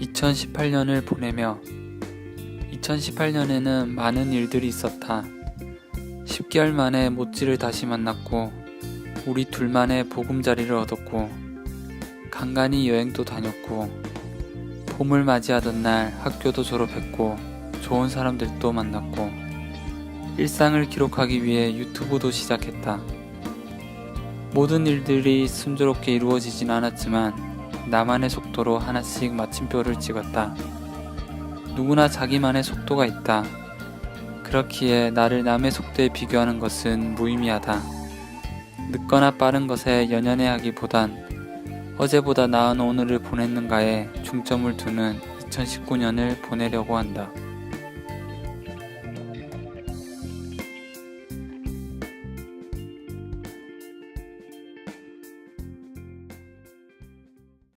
2018년을 보내며 2018년에는 많은 일들이 있었다. 10개월 만에 모찌를 다시 만났고 우리 둘만의 보금자리를 얻었고 간간히 여행도 다녔고 봄을 맞이하던 날 학교도 졸업했고 좋은 사람들도 만났고 일상을 기록하기 위해 유튜브도 시작했다. 모든 일들이 순조롭게 이루어지진 않았지만 나만의 속도로 하나씩 마침표를 찍었다. 누구나 자기만의 속도가 있다. 그렇기에 나를 남의 속도에 비교하는 것은 무의미하다. 늦거나 빠른 것에 연연해 하기보단 어제보다 나은 오늘을 보냈는가에 중점을 두는 2019년을 보내려고 한다.